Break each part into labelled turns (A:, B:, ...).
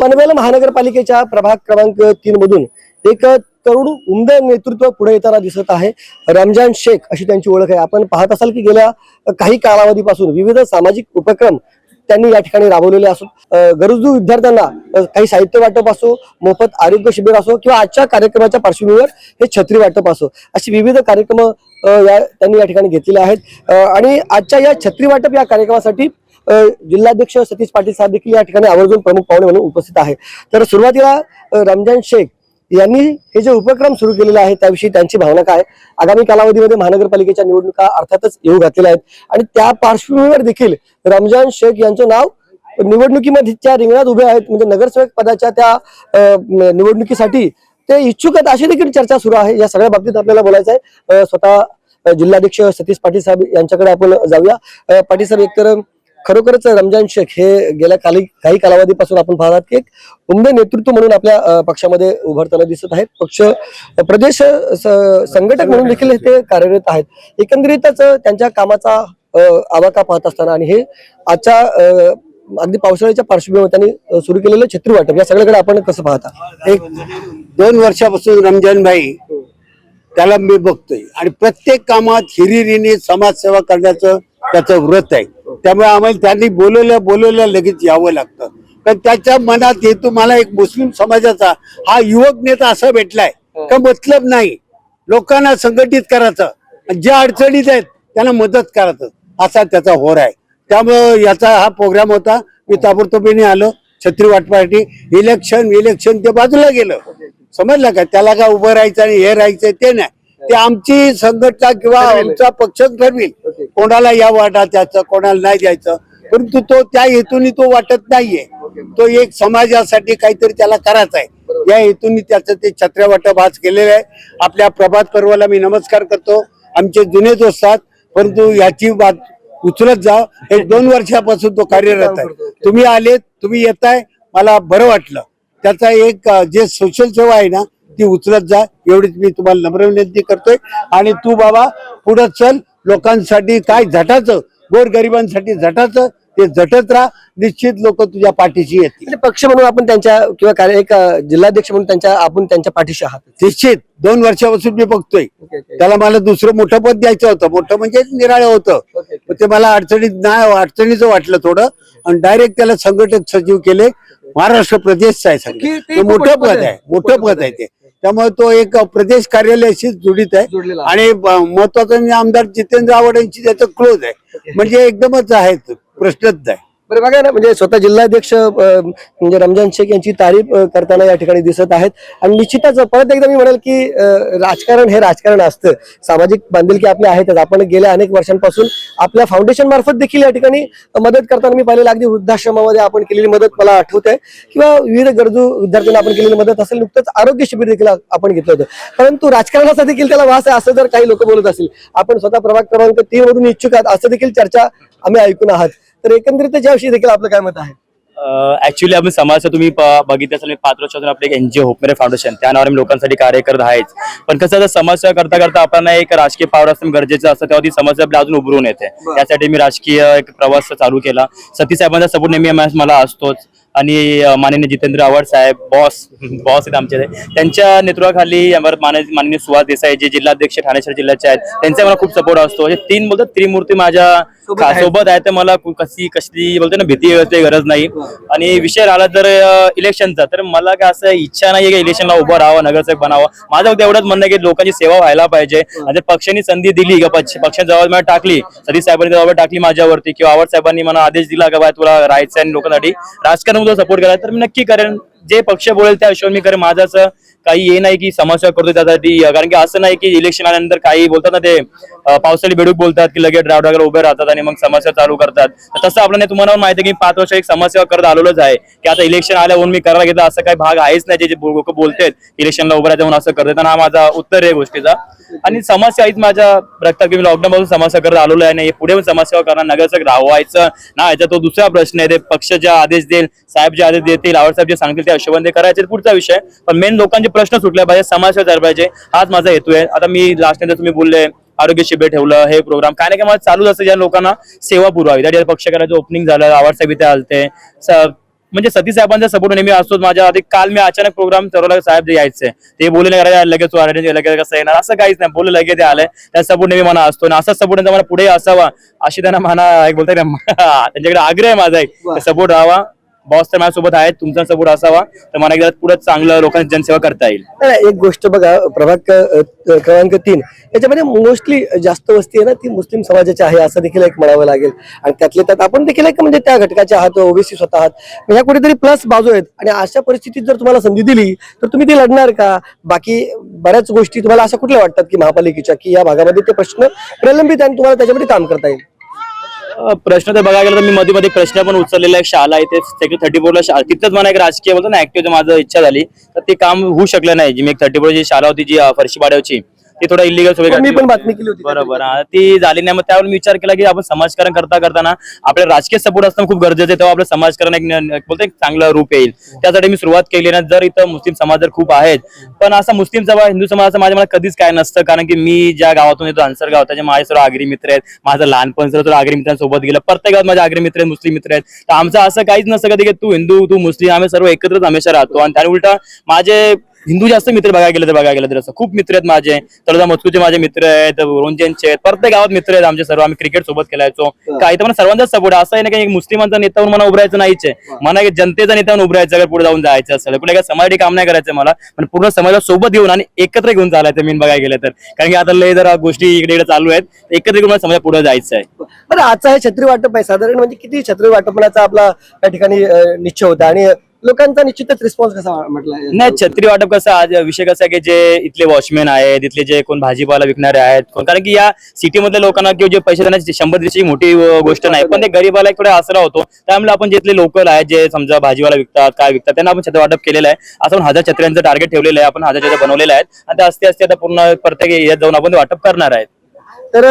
A: पनवेल महानगरपालिकेच्या प्रभाग क्रमांक तीन मधून एक तरुण उमदे नेतृत्व पुढे येताना दिसत आहे. रमजान शेख अशी त्यांची ओळख आहे. आपण पाहत असाल की गेल्या काही कालावधीपासून विविध सामाजिक उपक्रम त्यांनी या ठिकाणी राबवलेले असो गरजू विद्यार्थ्यांना काही साहित्य वाटप असो मोफत आरोग्य शिबिर असो किंवा आजच्या कार्यक्रमाच्या पार्श्वभूमीवर हे छत्री वाटप असो अशी विविध कार्यक्रम या त्यांनी या ठिकाणी घेतलेले आहेत. आणि आजच्या या छत्री वाटप या कार्यक्रमासाठी जिल्हाध्यक्ष सतीश पाटील साहेब देखील या ठिकाणी आवर्जून प्रमुख पाहुणे म्हणून उपस्थित आहे तर सुरुवातीला रमजान शेख यांनी हे जे उपक्रम सुरू केलेले आहे त्याविषयी त्यांची भावना काय? आगामी कालावधीमध्ये महानगरपालिकेच्या निवडणुका अर्थातच येऊ घातलेल्या आहेत. आणि त्या पार्श्वभूमीवर देखील रमजान शेख यांचं नाव निवडणुकीमध्ये त्या रिंगणात उभे आहेत. म्हणजे नगरसेवक पदाच्या त्या निवडणुकीसाठी ते इच्छुक आहेत अशी देखील चर्चा सुरू आहे. या सगळ्या बाबतीत आपल्याला बोलायचं आहे स्वतः जिल्हाध्यक्ष सतीश पाटील साहेब यांच्याकडे आपण जाऊया. पाटील साहेब एकतर खरोखरच रमजान शेख हे गेल्या काही काही कालावधीपासून आपण पाहतात की एक उमदे नेतृत्व म्हणून आपल्या पक्षामध्ये उभारताना दिसत आहेत. पक्ष प्रदेश संघटक म्हणून देखील ते कार्यरत आहेत. एकंदरीतच त्यांच्या कामाचा आवाका पाहत असताना आणि हे आजच्या अगदी पावसाळ्याच्या पार्श्वभूमीवर त्यांनी सुरू केलेलं छत्री वाटप. या सगळ्याकडे आपण कसं पाहता?
B: एक दोन वर्षापासून रमजान भाई त्याला मी बघतोय. आणि प्रत्येक कामात हिरिरीने समाजसेवा करण्याचं त्याचं व्रत आहे. त्यामुळे आम्हाला त्यांनी बोलवलं बोलवलं लगेच यावं लागतं. पण त्याच्या मनात हेतू मला एक मुस्लिम समाजाचा हा युवक नेता असा भेटलाय. का मतलब नाही. लोकांना संघटित करायचं. ज्या अडचणीत आहेत त्यांना मदत करायचं. असा त्याचा होर आहे. त्यामुळं याचा हा प्रोग्राम होता. मी ताबडतोबीने आलो. छत्री वाटपासाठी इलेक्शन इलेक्शन ते बाजूला गेलं. समजलं का? त्याला का उभं राहायचं आणि हे राहायचं ते नाही. ते आमची संघटना किंवा आमचा पक्ष ठरविल. कोणाला या वाटा द्यायचं कोणाला नाही द्यायचं. परंतु तो त्या हेतूने तो वाटत नाहीये. तो एक समाजासाठी काहीतरी त्याला करायचं आहे. या हेतूने त्याचं ते छत्र्या वाटप आज केलेलं आहे. आपल्या प्रभात पर्वाला मी नमस्कार करतो. आमचे जुने दोस्त आहेत. परंतु याची बात उचलत जा. एक दोन वर्षापासून तो कार्यरत आहे. तुम्ही आले तुम्ही येताय. मला बरं वाटलं. त्याचा एक जे सोशल सेवा आहे ना ती उचलत जा. एवढीच मी तुम्हाला नम्र विनंती करतोय. आणि तू बाबा पुढे चल. लोकांसाठी काय झटाचं? गोरगरिबांसाठी झटाचं? ते झटत राहा. निश्चित लोक तुझ्या पाठीशी येतील.
A: म्हणजे पक्ष म्हणून आपण त्यांच्या किंवा कार्य एक जिल्हाध्यक्ष म्हणून त्यांच्या आपण त्यांच्या पाठीशी आहात.
B: निश्चित. दोन वर्षापासून मी बघतोय. त्याला मला दुसरं मोठं पद द्यायचं होतं. मोठं म्हणजे निराळं होतं. पण ते मला अडचणीत नाही अडचणीचं वाटलं थोडं. आणि डायरेक्ट त्याला संघटक सचिव केले. महाराष्ट्र प्रदेशचा आहे मोठं
A: पद. आहे.
B: मोठं पद आहे ते. त्यामुळे तो एक प्रदेश कार्यालयाशी जुडित आहे. आणि महत्वाचं म्हणजे आमदार जितेंद्र आव्हाड यांची त्याचं क्लोज आहे. म्हणजे एकदमच आहे प्रश्नच आहे
A: बरं बघा ना म्हणजे स्वतः जिल्हाध्यक्ष म्हणजे रमजान शेख यांची तारीफ करताना या ठिकाणी दिसत आहेत. आणि निश्चितच परत एकदा मी म्हणेल की राजकारण हे राजकारण असतं. सामाजिक बांधिलकी आपले आहेतच आपण गेल्या अनेक वर्षांपासून आपल्या फाउंडेशन मार्फत देखील या ठिकाणी मदत करताना मी पाहिलेलं अगदी वृद्धाश्रमामध्ये आपण केलेली मदत मला आठवत आहे किंवा विविध गरजू विद्यार्थ्यांना आपण केलेली मदत असेल नुकतंच आरोग्य शिबिर देखील आपण घेतलं होतं. परंतु राजकारणाचा देखील त्याला वास आहे असं जर काही लोक बोलत असतील आपण स्वतः प्रभाग क्रमांक तीन मधून इच्छुक आहात असं देखील चर्चा आम्ही ऐकून आहात. तर एकंदरीत याविषयी देखील आपलं काय मत आहे?
C: ऍक्च्युली आपण समाजाचं तुम्ही बघितलं असेल पाच वर्षातून आपले एक एनजीओ होपमेरे फाउंडेशन त्या नावाने लोकांसाठी कार्य करत आहेच पण कसं आता समाजसेवा करता करता आपल्याला एक राजकीय पावर असणं गरजेचं असतं तेव्हा ती समस्या आपल्या अजून उभरून येते. त्यासाठी मी राजकीय एक प्रवास चालू केला. सती साहेबांचा सपोर्ट नेहमी मला असतोच. आणि माननीय जितेंद्र आव्हाड साहेब बॉस बॉस आहेत आमचे. त्यांच्या नेतृत्वाखाली माननीय सुहास देसाई जे जिल्हाध्यक्ष ठाणे शहर जिल्ह्याचे आहेत त्यांचा मला खूप सपोर्ट असतो. हे तीन बोलतात त्रिमूर्ती माझ्या
A: सोबत
C: आहे तर मला कशी कसली बोलते ना भीती गरज नाही. आणि विषय राहिला अ, इलेक्शनचा तर मला काय असं इच्छा नाही की इलेक्शनला उभं राहावं नगरसेवक बनावं. माझं फक्त एवढंच म्हणणं की लोकांची सेवा व्हायला पाहिजे. आणि पक्षांनी संधी दिली का पक्ष पक्षाने जबाबदारी टाकली सतीश साहेबांनी जबाबदारी टाकली माझ्यावरती किंवा आव्हाड साहेबांनी मला आदेश दिला का बाय तुला राहायचं आणि लोकांसाठी. राजकारण सपोर्ट केला तर मी नक्की करेन. जे पक्ष बोलेल त्या हिशोबाने मी करेन. माझं असं काही हे नाही की समस्या करतो त्यासाठी. कारण की असं नाही की इलेक्शन आल्यानंतर काही बोलतात ना ते पावसाळी बेडूक बोलतात की लगेच ड्रायव्हर उभे राहतात आणि मग समस्या चालू करतात. तर तसं आपल्याला तुम्हाला माहिती आहे की पाच वर्ष एक समस्या करत आलेलोच आहे. की आता इलेक्शन आल्यावर मी करायला घेतला असं काही भाग आहेच नाही जे लोक बोलतात इलेक्शनला उभं राहते म्हणून असं करतात. आणि हा माझा उत्तर आहे गोष्टीचा. आणि समस्या हीच माझ्या रक्तात की मी लॉकडाऊन पासून समस्या करत आलेलो आहे नाही पुढे पण समस्या करणार नगरसेवक राहवायचं. ना याचा तो दुसरा प्रश्न आहे ते पक्ष जे आदेश देईल साहेब जे आदेश देतील आवड साहेब जे सांगतील त्या हिशोबाने करायचे पुढचा विषय. पण मेन लोकांचे प्रश्न सुटले पाहिजे झाला पाहिजे हाच माझा हेतू आहे. आता मी लास्ट तुम्ही बोलले आरोग्य शिबिर ठेवलं हे प्रोग्राम काय ना काय मला चालूच असतं. ज्या लोकांना सेवा पुरवावी त्या पक्ष करायचं ओपनिंग झालं आवाज सभेत आलते. स- म्हणजे सती साहेबांचा सपोर्ट नेहमी असतोच. माझ्या आधी काल मी अचानक प्रोग्राम ठरवला साहेब यायचे ते बोलले नाही करायला लगेच आले लगेच कसं येणार? असं काहीच नाही. बोलले लगेच आले. त्या सपोर्ट नेहमी मला असतो. आणि असाच सपोर्ट मला पुढे असावा अशी त्यांना म्हणा एक बोलताय ना त्यांच्याकडे आग्रह आहे माझा एक. सपोर्ट राहावा. बॉस तर माझ्यासोबत आहेत तुमचा सपोर्ट असावा. तर मला एकदा पुढे चांगलं लोकांची जनसेवा करता येईल.
A: नाही, एक गोष्ट बघा प्रभाग क- क्रमांक तीन. याच्यामध्ये मोस्टली जास्त वस्ती आहे ना ती मुस्लिम समाजाची आहे असं देखील एक म्हणावं लागेल. आणि त्यातले त्यात आपण देखील एक म्हणजे त्या घटकाचे आहात ओबीसी स्वतः आहात. मग ह्या कुठेतरी प्लस बाजू आहेत. आणि अशा परिस्थितीत जर तुम्हाला संधी दिली तर तुम्ही ती लढणार का? बाकी बऱ्याच गोष्टी तुम्हाला अशा कुठल्या वाटतात की महापालिकेच्या की या भागामध्ये ते प्रश्न प्रलंबित आहे आणि तुम्हाला त्याच्यामध्ये काम करता येईल?
C: प्रश्न तर बघायला गेलं तर मी मध्ये मध्ये प्रश्न पण उचललेला आहे. शाळा इथे सेक्टर थर्टी फोरला शाळा तिथंच मला एक राजकीय बोलतो ना ऍक्टिव्ह माझं इच्छा झाली तर ते काम होऊ शकलं नाही. जी मी एक थर्टी फोर जी शाळा होती जी अं, फरशी पाड्याची ती थोडं इलिगल
A: मी पण बातमी केली होती
C: बरोबर. हा. ती झाली नाही. मग त्यावर मी विचार केला की आपण समाजकारण करता करताना आपल्याला राजकीय सपोर्ट असणं खूप गरजेचं आहे. तेव्हा आपलं समाजकारण एक न- एक बोलतो एक चांगलं रूप येईल. त्यासाठी मी सुरुवात केली ना जर इथं मुस्लिम समाज जर खूप आहेत पण असा मुस्लिम समाज हिंदू समाजाचा माझ्या मला कधीच काय नसतं. कारण की मी ज्या गावातून येतो अन्सर गाव त्याचे माझे सर्व आगरी मित्र आहेत. माझं लहानपण सर्व आगरी मित्रांसोबत गेलं. प्रत्येक गावात माझे आगरी मित्र आहेत मुस्लिम मित्र आहेत. तर आमचं असं काहीच नसतं कधी की तू हिंदू तू मुस्लिम आम्ही सर्व एकत्रच हमेशा राहतो. आणि त्याने उलटा माझे हिंदू जास्त मित्र बघायला गेलं तर बघायला गेलं तर असं. खूप मित्र आहेत माझे. तळजा मस्कूचे माझे मित्र आहेत रोंजेंचे आहेत. प्रत्येक गावात मित्र आहेत आमचे सर्व. आम्ही क्रिकेट सोबत खेळायचो. काही तर मला सर्वांचाच सपोर्ट असं आहे ना की मुस्लिमांचा नेता म्हणून मला उभरायचं नाहीच मला जनतेचा नेता म्हणून उभरायचं अगर पुढे जाऊन जायचं असेल. कुठे काय समाजासाठी काम नाही करायचं मला. पण पूर्ण समाजाला सोबत घेऊन आणि एकत्र घेऊन चालायचं मी बघायला गेलं तर. कारण की आता लय जरा गोष्टी इकडे इकडे चालू आहेत. एकत्र घेऊन मला समाजा पुढे जायचं आहे.
A: बरं आजचा हे छत्री वाटप आहे. साधारण म्हणजे किती छत्री वाटपण्याचा आपला त्या ठिकाणी निश्चय होता? आणि लोकांचा निश्चितच रिस्पॉन्स कसा म्हटला
C: नाही छत्री वाटप कसं आज विषय कसा आहे की जे इथले वॉचमॅन आहेत इथले जे कोण भाजीपाला विकणारे आहेत कोण- कारण की या सिटी मधल्या लोकांना किंवा जे पैसे देण्याची शंभर दिवशी मोठी गोष्ट नाही पण ते गरीबाला एक थोडा आसरा होतो. त्यामुळे आपण जिथले लोकल आहेत जे समजा भाजीवाला विकतात काय विकतात त्यांना आपण छत्री वाटप केलेलं आहे. असं आपण हजार छत्र्यांचं टार्गेट ठेवलेलं आहे आपण हजार छत्र्या बनवलेल्या आहेत. आणि ते असते असते आता पूर्ण प्रत्येक जाऊन आपण वाटप करणार आहेत.
A: तर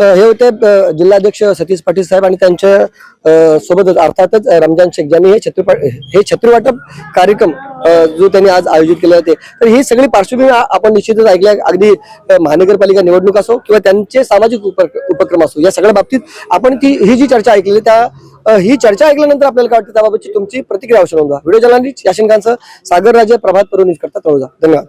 A: हे होते जिल्हाध्यक्ष सतीश पाटील साहेब आणि त्यांच्या सोबतच अर्थातच रमजान शेख ज्यांनी हे छत्री हे छत्रवाटप कार्यक्रम जो त्यांनी आज आयोजित केले होते. तर ही सगळी पार्श्वभूमी आपण निश्चितच ऐकल्या अगदी महानगरपालिका निवडणूक असो किंवा त्यांचे सामाजिक उपक्रम असो या सगळ्या बाबतीत आपण ती ही जी चर्चा ऐकलेली त्या ही चर्चा ऐकल्यानंतर आपल्याला काय वाटतं त्याबाबतची तुमची प्रतिक्रिया अवश्य नोंदवा. व्हिडिओ जर्नलिस्ट याशिंकांचं सागर राजे प्रभात परवनीस करता तळोजा. धन्यवाद.